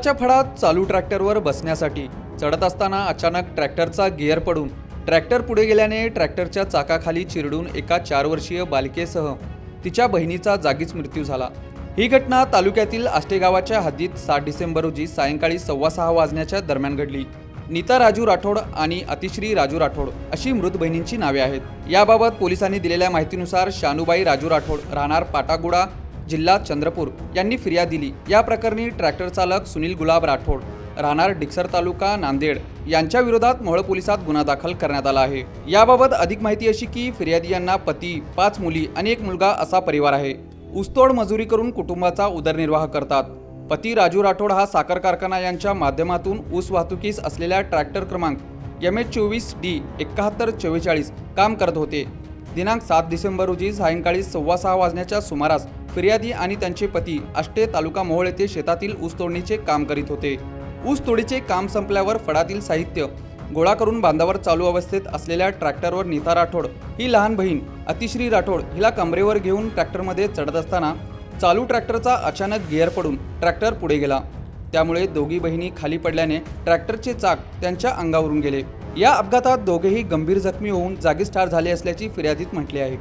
उसाच्या फळात चालू ट्रॅक्टरवर बसण्यासाठी चढत असताना अचानक ट्रॅक्टरचा गिअर पडून ट्रॅक्टर पुढे गेल्याने ट्रॅक्टरच्या चाकाखाली चिरडून एका चार वर्षीय बालिकेसह तिच्या बहिणीचा जागीच मृत्यू झाला. ही घटना तालुक्यातील आष्टे गावाच्या हद्दीत सात डिसेंबर रोजी सायंकाळी सव्वा सहा वाजण्याच्या दरम्यान घडली. नीता राजू राठोड आणि अतिश्री राजू राठोड अशी मृत बहिणींची नावे आहेत. याबाबत पोलिसांनी दिलेल्या माहितीनुसार शानूबाई राजू राठोड राहणार पाटागुडा जिल्हा चंद्रपूर यांनी फिर्याद दिली. या प्रकरणी ट्रॅक्टर चालक सुनील गुलाब राठोड राहणार डिक्सर तालुका नांदेड यांच्या विरोधात मोहळ पोलिसात गुन्हा दाखल करण्यात आला आहे. याबाबत अधिक माहिती अशी की फिर्यादी यांना पती पाच मुली आणि एक मुलगा असा परिवार आहे. ऊसतोड मजुरी करून कुटुंबाचा उदरनिर्वाह करतात. पती राजू राठोड हा साखर कारखाना यांच्या माध्यमातून ऊस वाहतुकीस असलेल्या ट्रॅक्टर क्रमांक एम एच चोवीस डी एकाहत्तर चव्वेचाळीस काम करत होते. दिनांक सात डिसेंबर रोजी सायंकाळी सव्वा सहा वाजण्याच्या सुमारास फिर्यादी आणि त्यांचे पती आष्टे तालुका मोहोळ येथे शेतातील ऊस तोडणीचे काम करीत होते. ऊस तोडीचे काम संपल्यावर फडातील साहित्य गोळा करून बांधावर चालू अवस्थेत असलेल्या ट्रॅक्टरवर नीता राठोड ही लहान बहीण अतिश्री राठोड हिला कमरेवर घेऊन ट्रॅक्टरमध्ये चढत असताना चालू ट्रॅक्टरचा अचानक गिअर पडून ट्रॅक्टर पुढे गेला. त्यामुळे दोघी बहिणी खाली पडल्याने ट्रॅक्टरचे चाक त्यांच्या अंगावरून गेले. या अपघातात दोघेही गंभीर जखमी होऊन जागीच ठार झाले असल्याची फिर्यादीत म्हटले आहे.